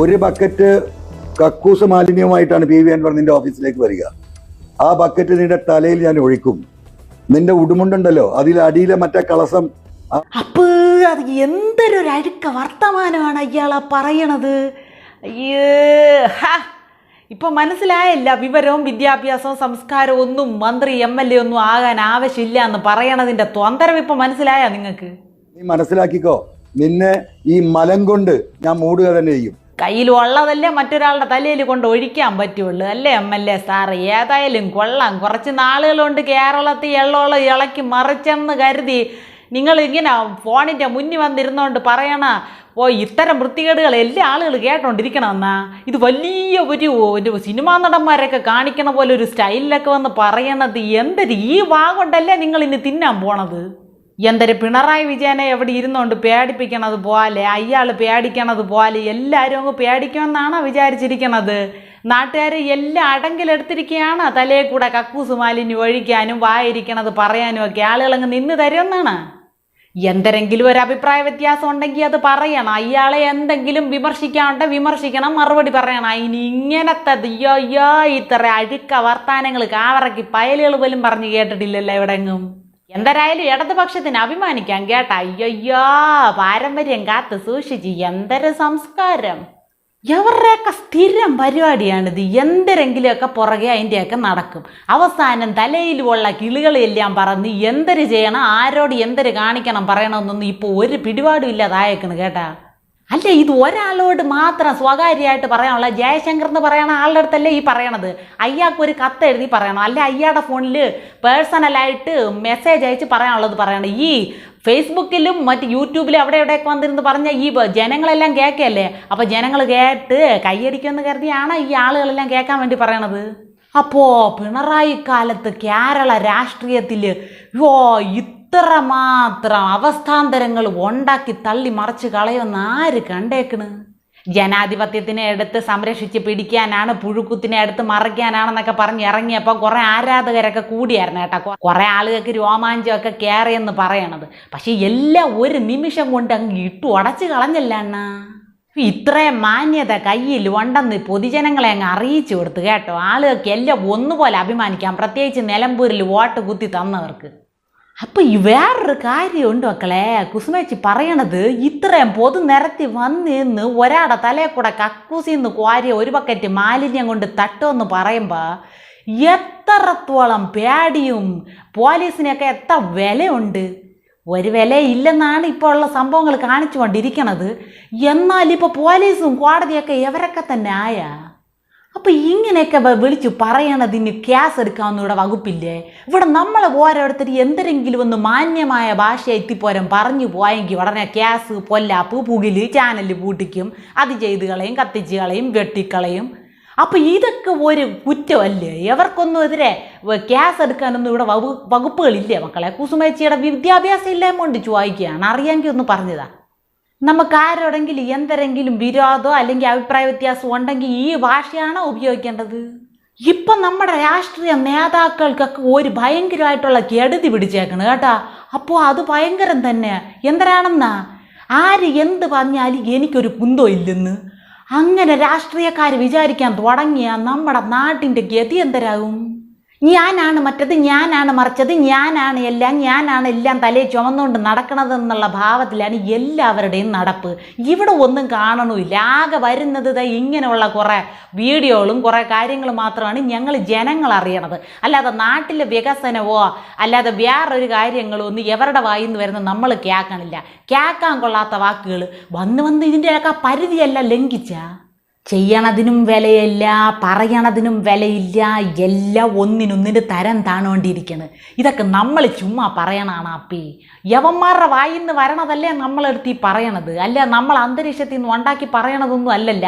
ഒരു ബക്കറ്റ് കക്കൂസ് മാലിന്യവുമായിട്ടാണ് P V Anwar നിന്റെ ഓഫീസിലേക്ക് വരിക. ആ ബക്കറ്റ് നിന്റെ തലയിൽ ഞാൻ ഒഴിക്കും. നിന്റെ ഉടുമുണ്ടുണ്ടല്ലോ അതിൽ അടിയിലെ മറ്റേ കളസം അപ്പോ അത് എന്തൊരു അഴുക്ക വർത്തമാനമാണ് അയാളാ പറയണത്? അയ്യേ ഇപ്പൊ മനസ്സിലായല്ല വിവരവും വിദ്യാഭ്യാസവും സംസ്കാരവും ഒന്നും മന്ത്രി എം എൽ എ ഒന്നും ആകാൻ ആവശ്യമില്ല എന്ന് പറയണതിന്റെ തൊന്തരം ഇപ്പൊ മനസ്സിലായ നിങ്ങൾക്ക്? നീ മനസ്സിലാക്കിക്കോ നിന്നെ ഈ മലം കൊണ്ട് ഞാൻ മൂടുക തന്നെ ചെയ്യും. കയ്യിൽ ഉള്ളതല്ലേ മറ്റൊരാളുടെ തലയിൽ കൊണ്ട് ഒഴിക്കാൻ പറ്റുള്ളൂ അല്ലേ എം എൽ എ സാറ്? ഏതായാലും കൊള്ളാം. കുറച്ച് നാളുകളുണ്ട് കേരളത്തിൽ എള്ളോളം ഇളക്കി മറിച്ചെന്ന് കരുതി. നിങ്ങൾ ഇങ്ങനെ ഫോണിന്റെ മുന്നിൽ വന്നിരുന്നോണ്ട് പറയണ ഓ ഇത്തരം വൃത്തികേടുകൾ എല്ലാ ആളുകൾ കേട്ടോണ്ടിരിക്കണമെന്നാ? ഇത് വലിയ ഒരു സിനിമാ നടന്മാരൊക്കെ കാണിക്കണ പോലെ ഒരു സ്റ്റൈലിലൊക്കെ വന്ന് പറയണത് എന്തൊരു ഈ വാ കൊണ്ടല്ലേ നിങ്ങൾ ഇനി തിന്നാൻ പോണത്? എന്തൊരു പിണറായി വിജയനെ എവിടെ ഇരുന്നുകൊണ്ട് പേടിപ്പിക്കണത് പോലെ അയാൾ പേടിക്കണത് പോലെ എല്ലാവരും അങ്ങ് പേടിക്കുമെന്നാണോ വിചാരിച്ചിരിക്കണത്? നാട്ടുകാരെ എല്ലാം അടങ്കിലെടുത്തിരിക്കുകയാണ് തലേ കൂടെ കക്കൂസ് മാലിന്യം ഒഴിക്കാനും വായിരിക്കണത് പറയാനും ഒക്കെ ആളുകളങ്ങ് നിന്ന് തരുമെന്നാണ്. എന്തെങ്കിലും ഒരു അഭിപ്രായ വ്യത്യാസം ഉണ്ടെങ്കിൽ അത് പറയണം. അയാളെ എന്തെങ്കിലും വിമർശിക്കാണ്ട് വിമർശിക്കണം മറുപടി പറയണം. അതിന് ഇങ്ങനത്തെ അയ്യോ അയ്യോ ഇത്ര അഴുക്ക വർത്താനങ്ങൾ കാവറക്കി പയലുകൾ പോലും പറഞ്ഞു കേട്ടിട്ടില്ലല്ലോ എവിടെങ്ങും. എന്തരായാലും ഇടതുപക്ഷത്തിന് അഭിമാനിക്കാൻ കേട്ട അയ്യോ പാരമ്പര്യം കാത്ത് സൂക്ഷിച്ച് എന്തൊരു സംസ്കാരം? എവരുടെയൊക്കെ സ്ഥിരം പരിപാടിയാണിത്? എന്തെങ്കിലുമൊക്കെ പുറകെ അതിന്റെയൊക്കെ നടക്കും. അവസാനം തലയിലുമുള്ള കിളികളെല്ലാം പറഞ്ഞ് എന്തൊരു ചെയ്യണം? ആരോട് എന്തര് കാണിക്കണം പറയണമെന്നൊന്നും ഇപ്പോൾ ഒരു പിടിപാടും ഇല്ലാതായേക്കണ് കേട്ടാ. അല്ല ഇത് ഒരാളോട് മാത്രം സ്വകാര്യമായിട്ട് പറയാനുള്ള ജയശങ്കർ എന്ന് പറയുന്ന ആളുടെ അടുത്തല്ലേ ഈ പറയണത്? അയാൾക്ക് ഒരു കത്ത് എഴുതി പറയണം. അല്ല അയാളുടെ ഫോണിൽ പേഴ്സണലായിട്ട് മെസ്സേജ് അയച്ച് പറയാനുള്ളത് പറയണം. ഈ ഫേസ്ബുക്കിലും മറ്റ് യൂട്യൂബിലും അവിടെ എവിടെയൊക്കെ വന്നിരുന്ന് പറഞ്ഞ ഈ ജനങ്ങളെല്ലാം കേൾക്കല്ലേ? അപ്പോൾ ജനങ്ങൾ കേട്ട് കൈയടിക്കുമെന്ന് കരുതിയാണ് ഈ ആളുകളെല്ലാം കേൾക്കാൻ വേണ്ടി പറയണത്. അപ്പോൾ പിണറായി കാലത്ത് കേരള രാഷ്ട്രീയത്തിൽ യോ ഇത്ര മാത്രം അവസ്ഥാന്തരങ്ങൾ ഉണ്ടാക്കി തള്ളി മറിച്ച് കളയുമെന്ന് ആര് കണ്ടേക്കണ്? ജനാധിപത്യത്തിനെ എടുത്ത് സംരക്ഷിച്ച് പിടിക്കാനാണ് പുഴുക്കുത്തിനെ എടുത്ത് മറിക്കാനാണെന്നൊക്കെ പറഞ്ഞ് ഇറങ്ങിയപ്പോൾ കുറേ ആരാധകരൊക്കെ കൂടിയായിരുന്നു കേട്ടോ. കുറെ കുറേ ആളുകൾക്ക് രോമാഞ്ചമൊക്കെ കയറിയെന്ന് പറയണത്. പക്ഷെ എല്ലാം ഒരു നിമിഷം കൊണ്ട് അങ്ങ് ഇട്ടു ഉടച്ച് കളഞ്ഞല്ല അണ്ണാ? ഇത്രയും മാന്യത കയ്യിൽ ഉണ്ടെന്ന് പൊതുജനങ്ങളെ അങ്ങ് അറിയിച്ചു കൊടുത്തു കേട്ടോ. ആളുകൾക്ക് എല്ലാം ഒന്നുപോലെ അഭിമാനിക്കാം. പ്രത്യേകിച്ച് നിലമ്പൂരിൽ വോട്ട് കുത്തി തന്നവർക്ക്. അപ്പൊ ഈ വേറൊരു കാര്യമുണ്ട് മക്കളെ. കുസുമേച്ചി പറയണത് ഇത്രയും പൊതു നിരത്തി വന്നിന്ന് ഒരാടെ തലയെ കൂടെ കക്കൂസിന്ന് കോരിയ ഒരു ബക്കറ്റ് മാലിന്യം കൊണ്ട് തട്ടുമെന്ന് പറയുമ്പോൾ എത്രത്തോളം പേടിയും പോലീസിനെയൊക്കെ എത്ര വിലയുണ്ട്? ഒരു വിലയില്ലെന്നാണ് ഇപ്പോൾ ഉള്ള സംഭവങ്ങൾ കാണിച്ചുകൊണ്ടിരിക്കണത്. എന്നാൽ ഇപ്പോൾ പോലീസും കോടതിയൊക്കെ ഇവരൊക്കെ തന്നെ ആയാ? അപ്പൊ ഇങ്ങനെയൊക്കെ വിളിച്ചു പറയണതിന് ക്യാസ് എടുക്കാവുന്ന ഇവിടെ വകുപ്പില്ലേ? ഇവിടെ നമ്മൾ ഓരോരുത്തർ എന്തെങ്കിലും ഒന്ന് മാന്യമായ ഭാഷ എത്തിപ്പോരം പറഞ്ഞു പോയെങ്കിൽ ഉടനെ ക്യാസ് പൊല്ലാപ്പ് പുകിൽ ചാനൽ പൂട്ടിക്കും. അത് ചെയ്ത് കളയും കത്തിച്ച് കളയും വെട്ടിക്കളയും. അപ്പൊ ഇതൊക്കെ ഒരു കുറ്റമല്ലേ? എവർക്കൊന്നും എതിരെ ക്യാസ് എടുക്കാനൊന്നും ഇവിടെ വകു വകുപ്പുകളില്ലേ മക്കളെ? കുസുമേച്ചിയുടെ വിദ്യാഭ്യാസം ഇല്ലായ്മ കൊണ്ട് ചോദിക്കുകയാണ്. അറിയാമെങ്കിൽ ഒന്ന് പറഞ്ഞതാ നമുക്ക് ആരോടെങ്കിലും എന്തെങ്കിലും വിരോധമോ അല്ലെങ്കിൽ അഭിപ്രായ വ്യത്യാസം ഉണ്ടെങ്കിൽ ഈ ഭാഷയാണോ ഉപയോഗിക്കേണ്ടത്? ഇപ്പം നമ്മുടെ രാഷ്ട്രീയ നേതാക്കൾക്കൊക്കെ ഒരു ഭയങ്കരമായിട്ടുള്ള കെടുതി പിടിച്ചേക്കണ് കേട്ടാ. അപ്പോൾ അത് ഭയങ്കരം തന്നെ. എന്തരാണെന്നാ? ആര് എന്ത് പറഞ്ഞാലും എനിക്കൊരു കുന്തോ ഇല്ലെന്ന്. അങ്ങനെ രാഷ്ട്രീയക്കാർ വിചാരിക്കാൻ തുടങ്ങിയാൽ നമ്മുടെ നാട്ടിന്റെ ഗതി എന്തരാകും? ഞാനാണ് മറ്റത് ഞാനാണ് മറിച്ചത് ഞാനാണ് എല്ലാം ഞാനാണ് എല്ലാം തലേ ചുമന്നുകൊണ്ട് നടക്കണതെന്നുള്ള ഭാവത്തിലാണ് എല്ലാവരുടെയും നടപ്പ്. ഇവിടെ ഒന്നും കാണണമില്ല. ആകെ വരുന്നത് ഇങ്ങനെയുള്ള കുറേ വീഡിയോകളും കുറേ കാര്യങ്ങളും മാത്രമാണ് ഞങ്ങൾ ജനങ്ങൾ അറിയണത്. അല്ലാതെ നാട്ടിലെ വികസനമോ അല്ലാതെ വേറൊരു കാര്യങ്ങളോ ഒന്നും എവരുടെ വായിൽ നിന്ന് വരുന്ന നമ്മൾ കേൾക്കണില്ല. കേൾക്കാൻ കൊള്ളാത്ത വാക്കുകൾ. വന്ന് വന്ന് ഇതിന്റെയൊക്കെ പരിധിയല്ല ലംഘിച്ച. ചെയ്യണതിനും വിലയില്ല പറയണതിനും വിലയില്ല എല്ലാ ഒന്നിനൊന്നിന് തരം താണോണ്ടിരിക്കണ്. ഇതൊക്കെ നമ്മൾ ചുമ്മാ പറയണാണ് അപ്പി. യവന്മാരുടെ വായിൽ നിന്ന് വരണതല്ലേ നമ്മളെടുത്ത് ഈ പറയണത്? അല്ല നമ്മൾ അന്തരീക്ഷത്തിൽ നിന്ന് ഉണ്ടാക്കി പറയണതൊന്നും അല്ലല്ല.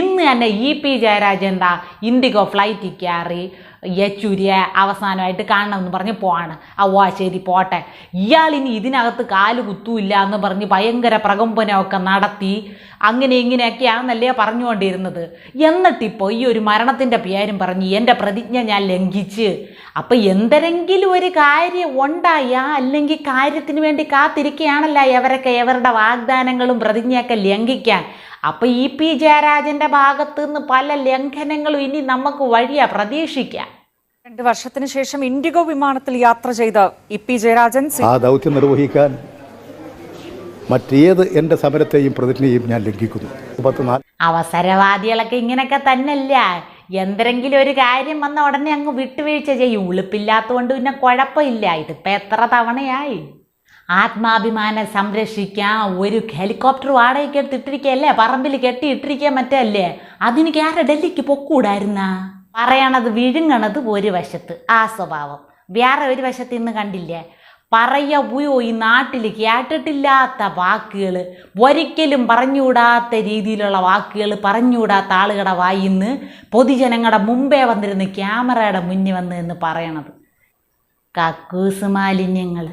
ഇന്ന് തന്നെ ഇ പി ജയരാജന്റെ ഇൻഡിഗോ ഫ്ലൈറ്റ് കയറി യെച്ചൂരിയെ അവസാനമായിട്ട് കാണണമെന്ന് പറഞ്ഞ് പോവാണ്. ഓ ശരി പോട്ടെ. ഇയാൾ ഇനി ഇതിനകത്ത് കാൽ കുത്തൂല്ല എന്ന് പറഞ്ഞ് ഭയങ്കര പ്രകമ്പനമൊക്കെ നടത്തി അങ്ങനെ ഇങ്ങനെയൊക്കെയാണെന്നല്ലേ പറഞ്ഞുകൊണ്ടിരുന്നത്. എന്നിട്ടിപ്പോൾ ഈ ഒരു മരണത്തിന്റെ പേരും പറഞ്ഞ് എന്റെ പ്രതിജ്ഞ ഞാൻ ലംഘിച്ച്. അപ്പം എന്തെങ്കിലും ഒരു കാര്യം ഉണ്ടായാ അല്ലെങ്കിൽ കാര്യത്തിന് വേണ്ടി കാത്തിരിക്കുകയാണല്ലോ എവരൊക്കെ എവരുടെ വാഗ്ദാനങ്ങളും പ്രതിജ്ഞയൊക്കെ ലംഘിക്കാൻ. അപ്പൊ ഇ പി ജയരാജന്റെ ഭാഗത്തു നിന്ന് പല ലംഘനങ്ങളും ഇനി നമുക്ക് വഴിയാ പ്രതീക്ഷിക്കാം. രണ്ട് വർഷത്തിന് ശേഷം ഇൻഡിഗോ വിമാനത്തിൽ യാത്ര ചെയ്ത ഇ പി ജയരാജൻ ആ ദൗത്യം നിർവഹിക്കാൻ മറ്റേത് എന്റെ സമരത്തെയും പ്രതിജ്ഞയും ഞാൻ ലംഘിക്കുന്നു. അവസരവാദികളൊക്കെ ഇങ്ങനെയൊക്കെ തന്നെയല്ല. എന്തെങ്കിലും ഒരു കാര്യം വന്ന ഉടനെ അങ്ങ് വിട്ടുവീഴ്ച ചെയ്യും. ഉളുപ്പില്ലാത്തതുകൊണ്ട് പിന്നെ കുഴപ്പമില്ല. ഇതിപ്പോൾ എത്ര തവണയായി? ആത്മാഭിമാനം സംരക്ഷിക്കാൻ ഒരു ഹെലികോപ്റ്റർ വാടകയ്ക്ക് എടുത്തിട്ടിരിക്കുകയല്ലേ പറമ്പിൽ കെട്ടി ഇട്ടിരിക്കാൻ മറ്റല്ലേ അതിന് കയറി ഡൽഹിക്ക് പൊക്കൂടായിരുന്ന? പറയണത് വിഴുങ്ങണത് ഒരു വശത്ത് ആ സ്വഭാവം. വേറെ ഒരു വശത്ത് ഇന്ന് കണ്ടില്ലേ? പറയ പോയോ ഈ നാട്ടിൽ കേട്ടിട്ടില്ലാത്ത വാക്കുകൾ ഒരിക്കലും പറഞ്ഞുകൂടാത്ത രീതിയിലുള്ള വാക്കുകൾ പറഞ്ഞുകൂടാത്ത ആളുകളുടെ വായിന്ന് പൊതുജനങ്ങളുടെ മുമ്പേ വന്നിരുന്ന് ക്യാമറയുടെ മുന്നിൽ വന്ന് എന്ന് പറയണത്. കക്കൂസ് മാലിന്യങ്ങൾ